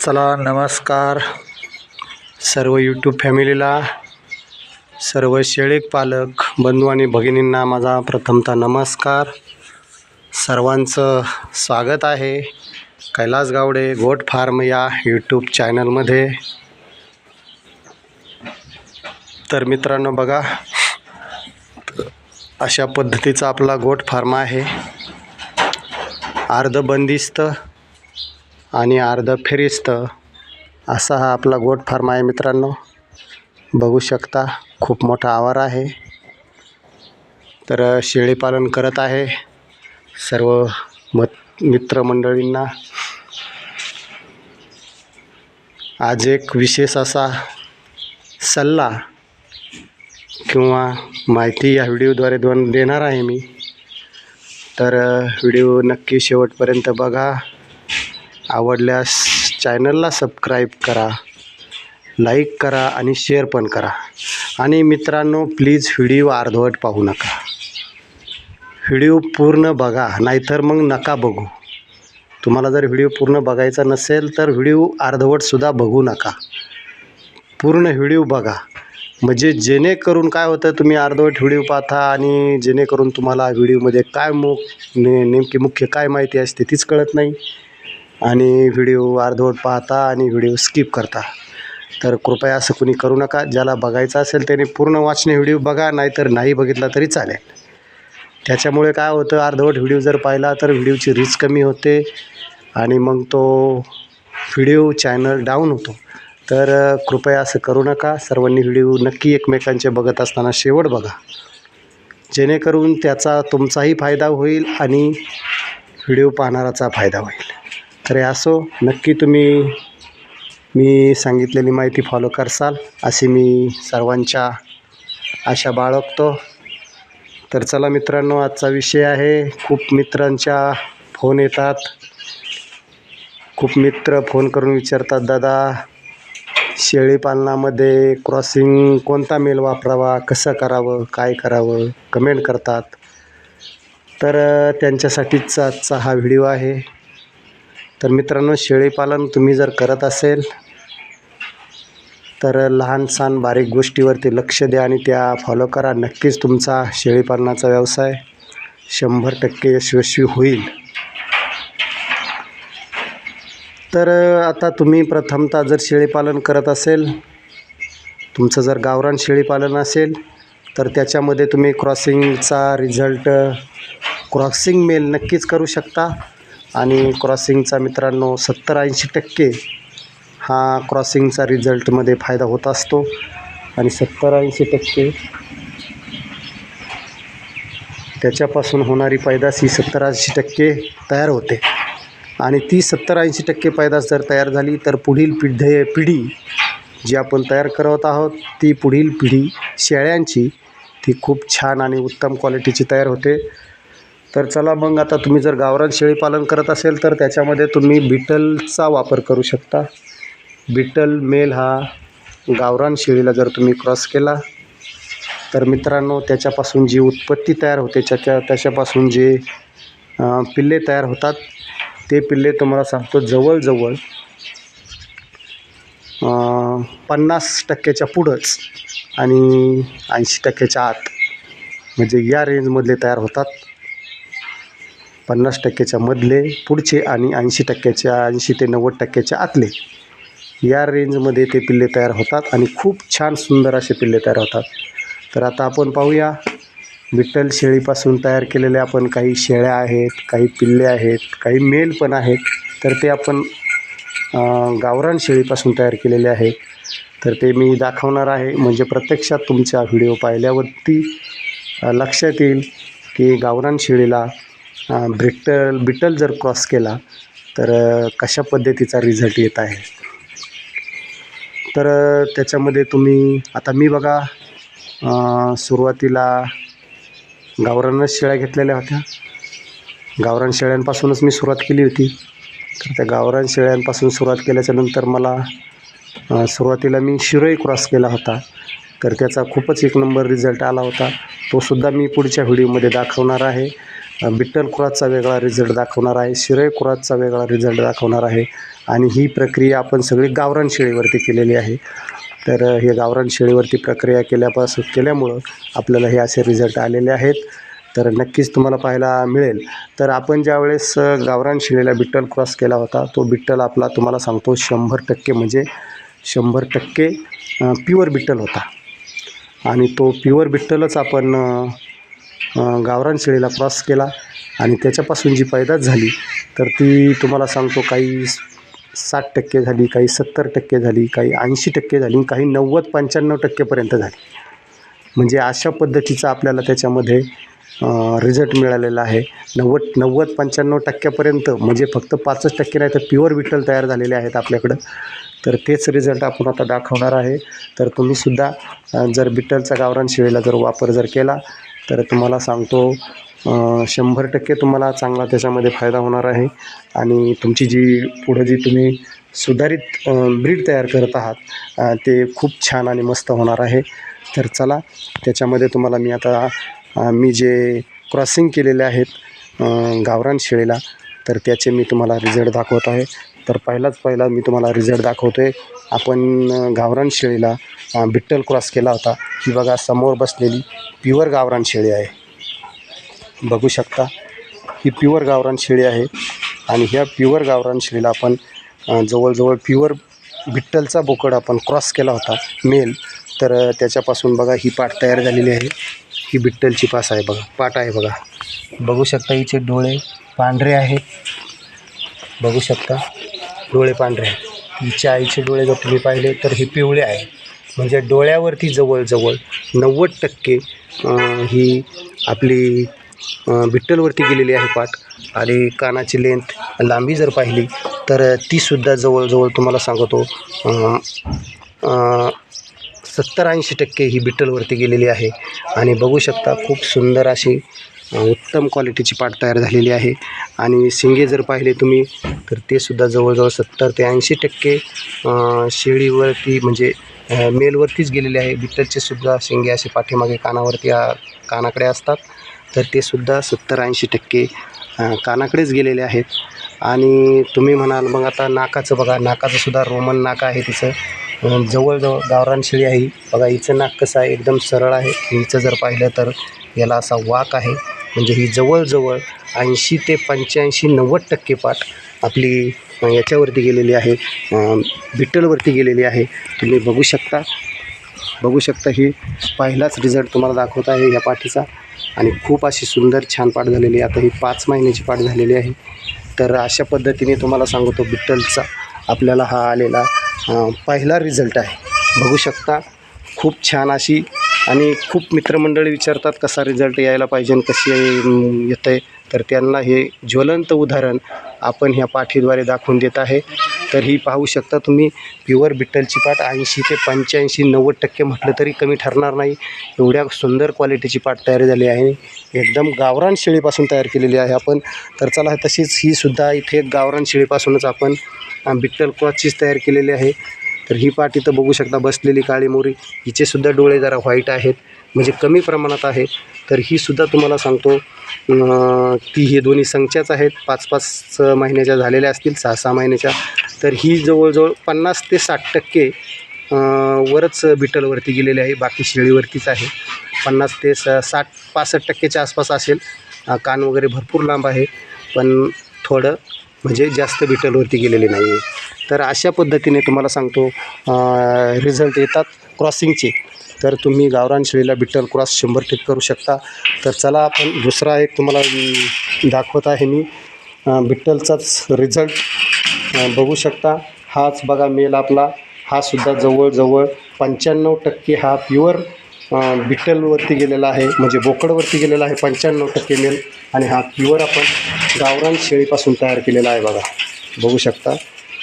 चला नमस्कार सर्व यूट्यूब फॅमिलीला. सर्व शेळीक पालक बंधू आणि भगिनींना माझा प्रथमतः नमस्कार. सर्वांचं स्वागत आहे कैलास गावडे गोट फार्म या यूट्यूब चॅनलमध्ये. तर मित्रांनो बघा अशा पद्धतीचा आपला गोट फार्म आहे. अर्धबंदिस्त आणि अर्धं फेरिस्त असा हा आपला गोट फार्म आहे मित्रांनो. बघू शकता खूप मोठा आवार आहे. तर शेळीपालन करत आहे सर्व मत मित्रमंडळींना. आज एक विशेष असा सल्ला किंवा माहिती या व्हिडिओद्वारे दोन देणार आहे मी. तर व्हिडिओ नक्की शेवटपर्यंत बघा. आवडल्यास चॅनलला सबस्क्राईब करा लाईक करा आणि शेअर पण करा. आणि मित्रांनो प्लीज व्हिडिओ अर्धवट पाहू नका. व्हिडिओ पूर्ण बघा नाहीतर मग नका बघू. तुम्हाला जर व्हिडिओ पूर्ण बघायचा नसेल तर व्हिडिओ अर्धवटसुद्धा बघू नका. पूर्ण व्हिडिओ बघा. म्हणजे जेणेकरून काय होतं तुम्ही अर्धवट व्हिडिओ पाहता आणि जेणेकरून तुम्हाला व्हिडिओमध्ये काय मु ने नेमकी मुख्य काय माहिती असते तीच कळत नाही. आणि व्हिडिओ अर्धवट पाहता आणि व्हिडिओ स्किप करता. तर कृपया असं कुणी करू नका ज्याला बघायचं असेल त्याने पूर्ण वाचणे व्हिडिओ बघा नाहीतर नाही बघितला तरी चालेल. त्याच्यामुळे काय होतं अर्धवट व्हिडिओ जर पाहिला तर व्हिडिओची रीच कमी होते आणि मग तो व्हिडिओ चॅनल डाऊन होतो. तर कृपया असं करू नका सर्वांनी व्हिडिओ नक्की एकमेकांचे बघत असताना शेवट बघा. जेणेकरून त्याचा तुमचाही फायदा होईल आणि व्हिडिओ पाहणाराचा फायदा होईल. तर असो नक्की तुम्ही मी सांगितलेली माहिती फॉलो करसाल अशी मी सर्वांच्या आशा बाळगतो. तर चला मित्रांनो आजचा विषय आहे खूप मित्रांच्या फोन येतात. खूप मित्र फोन करून विचारतात दादा शेळी पालनामध्ये क्रॉसिंग कोणता मेल वापरावा? कसं करावं? काय करावं? कमेंट करतात. तर त्यांच्यासाठीच आजचा हा व्हिडिओ आहे. तर मित्रांनो शेळीपालन तुम्ही जर करत असेल तर लहान सहान बारीक गोष्टीवरती लक्ष द्या आणि त्या फॉलो करा. नक्कीच तुमचा शेळीपालनाचा व्यवसाय शंभर टक्के यशस्वी होईल. तर आता तुम्ही प्रथमतः जर शेळीपालन करत असेल तुमचं जर गावरान शेळीपालन असेल तर त्याच्यामध्ये तुम्ही क्रॉसिंगचा रिझल्ट क्रॉसिंग मेल नक्कीच करू शकता. आणि क्रॉसिंगचा मित्रांनो सत्तर ऐंशी टक्के हा क्रॉसिंगचा रिझल्टमध्ये फायदा होत असतो. आणि सत्तर ऐंशी टक्के त्याच्यापासून होणारी पैदास ही सत्तर ऐंशी टक्के तयार होते. आणि ती सत्तर ऐंशी टक्के पैदास जर तयार झाली तर पुढील पिढे पिढी जी आपण तयार करत आहोत ती पुढील पिढी शेळ्यांची ती खूप छान आणि उत्तम क्वालिटीची तयार होते. तर चला मग आता तुम्ही जर गावरान शेळीपालन करत असेल तर त्याच्यामध्ये तुम्ही बिटलचा वापर करू शकता. बिटल मेल हा गावरान शेळीला जर तुम्ही क्रॉस केला तर मित्रांनो त्याच्यापासून जी उत्पत्ती तयार होते त्याच्या त्याच्यापासून जे पिल्ले तयार होतात ते पिल्ले तुम्हाला सांगतो जवळजवळ पन्नास टक्क्याच्या पुढंच आणि ऐंशी टक्क्याच्या आत म्हणजे या रेंजमधले तयार होतात. पन्नास टक्क्याच्या मधले पुढचे आणि ऐंशी टक्क्याच्या ऐंशी ते नव्वद टक्क्याच्या आतले. या रेंजमध्ये ते पिल्ले तयार होतात आणि खूप छान सुंदर असे पिल्ले तयार होतात. तर आता आपण पाहूया. विठ्ठल शेळीपासून तयार केलेल्या आपण काही शेळ्या आहेत काही पिल्ले आहेत काही मेल पण आहेत. तर ते आपण गावरान शेळीपासून तयार केलेले आहेत. तर ते मी दाखवणार आहे. म्हणजे प्रत्यक्षात तुमच्या व्हिडिओ पाहिल्यावरती लक्षात येईल की गावरान शेळीला ब्रिटल बिटल जर क्रॉस केला तर कशा पद्धतीचा रिझल्ट येत आहे? तर त्याच्यामध्ये तुम्ही आता मी बघा सुरुवातीला गावरानच शेळ्या घेतलेल्या होत्या. गावरान शेळ्यांपासूनच मी सुरुवात केली होती. तर त्या गावरान शेळ्यांपासून सुरुवात केल्याच्यानंतर मला सुरुवातीला मी शिरोई क्रॉस केला होता. तर त्याचा खूपच एक नंबर रिझल्ट आला होता. तोसुद्धा मी पुढच्या व्हिडिओमध्ये दाखवणार आहे. बिट्टल क्रॉसचा वेगळा रिझल्ट दाखवणार आहे शिरोई क्रॉसचा वेगळा रिझल्ट दाखवणार आहे आणि ही प्रक्रिया आपण सगळी गावरान शेळीवरती केलेली आहे. तर हे गावरान शेळीवरती प्रक्रिया केल्यापासून केल्यामुळं आपल्याला हे असे रिझल्ट आलेले आहेत. तर नक्कीच तुम्हाला पाहायला मिळेल. तर आपण ज्यावेळेस गावरान शिळेला बिट्टल क्रॉस केला होता तो बिट्टल आपला तुम्हाला सांगतो शंभर टक्के म्हणजे शंभर टक्के प्युअर बिट्टल होता. आणि तो प्युअर बिट्टलच आपण गावरान शेळीला क्रॉस केला आणि त्याच्यापासून जी पैदास झाली तर ती तुम्हाला सांगतो काही साठ टक्के झाली काही सत्तर टक्के झाली काही ऐंशी टक्के झाली काही नव्वद पंच्याण्णव टक्केपर्यंत झाली. म्हणजे अशा पद्धतीचा आपल्याला त्याच्यामध्ये रिझल्ट मिळालेला आहे. नव्वद नव्वद पंच्याण्णव टक्क्यापर्यंत म्हणजे फक्त पाचच टक्के नाही तर प्युअर विठ्ठल तयार झालेले आहेत आपल्याकडं. तर तेच रिझल्ट आपण आता दाखवणार आहे. तर तुम्हीसुद्धा जर बिट्टलचा गावरान शिळेला जर वापर जर केला तर तुम्हाला सांगतो शंभर टक्के तुम्हाला चांगला त्याच्यामध्ये फायदा होणार आहे. आणि तुमची जी पुढं जी तुम्ही सुधारित ब्रीड तयार करत आहात ते खूप छान आणि मस्त होणार आहे. तर चला त्याच्यामध्ये तुम्हाला मी आता मी जे क्रॉसिंग केलेले आहेत गावरान शेळीला तर त्याचे मी तुम्हाला रिझल्ट दाखवत आहे. तर पहिलाच पहिला मी तुम्हाला रिझल्ट दाखवतो आहे आपण गावरान शेळीला बिट्टल क्रॉस केला होता. ही बघा समोर बसलेली प्युअर गावरान शेळी आहे. बघू शकता ही प्युअर गावरान शेळी आहे. आणि ह्या प्युअर गावरान शेळीला आपण जवळजवळ प्युअर बिट्टलचा बोकड आपण क्रॉस केला होता मेल तर त्याच्यापासून बघा ही पाट तयार झालेली आहे. ही बिट्टलची पास आहे बघा पाट आहे बघा. बघू शकता हिचे डोळे पांढरे आहेत. बघू शकता. डोळे पांढरे आहेत. हिच्या आईचे डोळे जर तुम्ही पाहिले तर हे पिवळे आहे. म्हणजे डोळ्यावरती जवळजवळ नव्वद टक्के ही आपली विठ्ठलवरती गेलेली आहे पाठ. आणि कानाची लेंथ लांबी जर पाहिली तर तीसुद्धा जवळजवळ तुम्हाला सांगतो सत्तर ऐंशी टक्के ही बिट्टलवरती गेलेली आहे. आणि बघू शकता खूप सुंदर अशी उत्तम क्वालिटीची पाट तयार झालेली आहे. आणि शिंगे जर पाहिले तुम्ही तर ते सुद्धा जवळजवळ सत्तर ते ऐंशी टक्के शेळीवरती म्हणजे मेलवरतीच गेलेले आहे. बिट्टलचे सुद्धा शिंगे असे पाठीमागे कानावरती कानाकडे असतात. तर ते सुद्धा सत्तर ऐंशी टक्के कानाकडेच गेलेले आहेत. आणि तुम्ही म्हणाल मग आता नाकाचं बघा. नाकाचं सुद्धा रोमन नाक आहे तिचं. जवळजवळ गावरान शेळी आहे. बघा हिचं नाक कसं आहे? एकदम सरळ आहे. हिचं जर पाहिलं तर याला असा वाक आहे. म्हणजे ही जवळजवळ ऐंशी ते पंच्याऐंशी नव्वद टक्के पाठ आपली याच्यावरती गेलेली आहे. बिट्टलवरती गेलेली आहे. तुम्ही बघू शकता. बघू शकता ही पहिलाच रिझल्ट तुम्हाला दाखवत आहे या पाठीचा. आणि खूप अशी सुंदर छान पाठ झालेली आहे. आता ही पाच महिन्याची पाठ झालेली आहे. तर अशा पद्धतीने तुम्हाला सांगतो बिट्टलचा आपल्याला हा आलेला पहिला रिझल्ट आहे. बघू शकता. खूप छान अशी आणि खूप मित्रमंडळी विचारतात कसा रिझल्ट यायला पाहिजे कसे येतं आहे तर त्यांना हे ज्वलंत उदाहरण आपण ह्या पाठीद्वारे दाखवून देत आहे. तर ही पाहू शकता तुम्ही प्युअर बिट्टलची पाट ऐंशी ते पंच्याऐंशी नव्वद टक्के म्हटलं तरी कमी ठरणार नाही. एवढ्या सुंदर क्वालिटीची पाट तयार झाली आहे. एकदम गावरान शेळीपासून तयार केलेली आहे आपण. तर चला तशीच ही सुद्धा इथे गावरान शेळीपासूनच आपण बिट्टल क्रॉसचीच तयार केलेली आहे. तर ही पाट इथं बघू शकता बसलेली काळी मोरी. हिचेसुद्धा डोळे जरा व्हाईट आहेत. म्हणजे कमी प्रमाणात आहे. तर ही सुद्धा तुम्हाला सांगतो ती हे दोन्ही संख्याच आहेत. पाच पाच महिन्याच्या झालेल्या असतील सहा सहा महिन्याच्या. तर ही जवळजवळ पन्नास ते साठ टक्के वरच बिटलवरती गेलेली आहे. बाकी शेळीवरतीच आहे. पन्नास ते स साठ पासष्ट टक्केच्या आसपास असेल. कान वगैरे भरपूर लांब आहे. पण थोडं म्हणजे जास्त बिटलवरती गेलेले नाही आहे तर अशा पद्धतीने तुम्हाला सांगतो रिझल्ट येतात क्रॉसिंगचे तर तुम्ही गावरान शेळीला बिट्टल क्रॉस शंभर टिक करू शकता. तर चला आपण दुसरा एक तुम्हाला दाखवत आहे मी. बिट्टलचाच रिझल्ट बघू शकता. हाच बघा मेल आपला. हा सुद्धा जवळजवळ पंच्याण्णव टक्के हा प्युअर बिट्टलवरती गेलेला आहे. म्हणजे बोकडवरती गेलेला आहे पंच्याण्णव टक्के मेल. आणि हा प्युअर आपण गावरान शेळीपासून तयार केलेला आहे बघा. बघू शकता.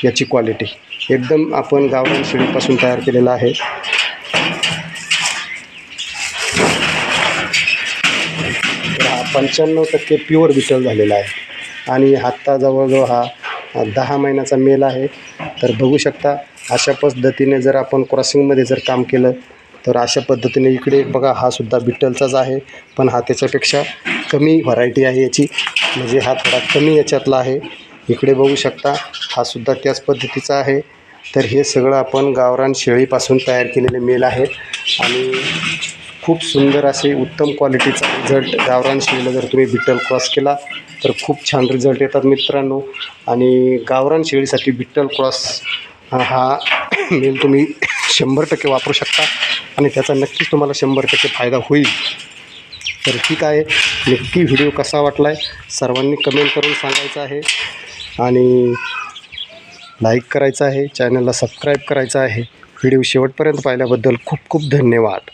याची क्वालिटी एकदम आपण गावरान शेळीपासून तयार केलेला आहे. हा पंच्याण्णव टक्के प्युअर बिटल झालेला आहे. आणि आत्ता जवळजवळ हा दहा महिन्याचा मेल आहे. तर बघू शकता अशा पद्धतीने जर आपण क्रॉसिंगमध्ये जर काम केलं तर अशा पद्धतीने इकडे बघा हा सुद्धा बिट्टलचाच आहे. पण हा त्याच्यापेक्षा कमी व्हरायटी आहे याची. म्हणजे हा थोडा कमी याच्यातला आहे. इकडे बघू शकता हा सुद्धा त्याच पद्धतीचा आहे. तर हे सगळं आपण गावरान शेळीपासून तयार केलेले मेल आहेत. आणि खूप सुंदर असे उत्तम क्वालिटीचा रिझल्ट गावरान शेळीला जर तुम्ही बिट्टल क्रॉस केला तर खूप छान रिझल्ट येतात मित्रांनो. आणि गावरान शेळीसाठी बिट्टल क्रॉस हा मेल तुम्ही शंभर टक्के वापरू शकता. आणि त्याचा नक्कीच तुम्हाला शंभर टक्के फायदा होईल. तर ठीक आहे. नक्की व्हिडिओ कसा वाटला आहे सर्वांनी कमेंट करून सांगायचं आहे. आणि लाईक करायचं आहे चॅनलला सबस्क्राईब करायचं आहे. व्हिडिओ शेवटपर्यंत पाहिल्याबद्दल खूप खूप धन्यवाद.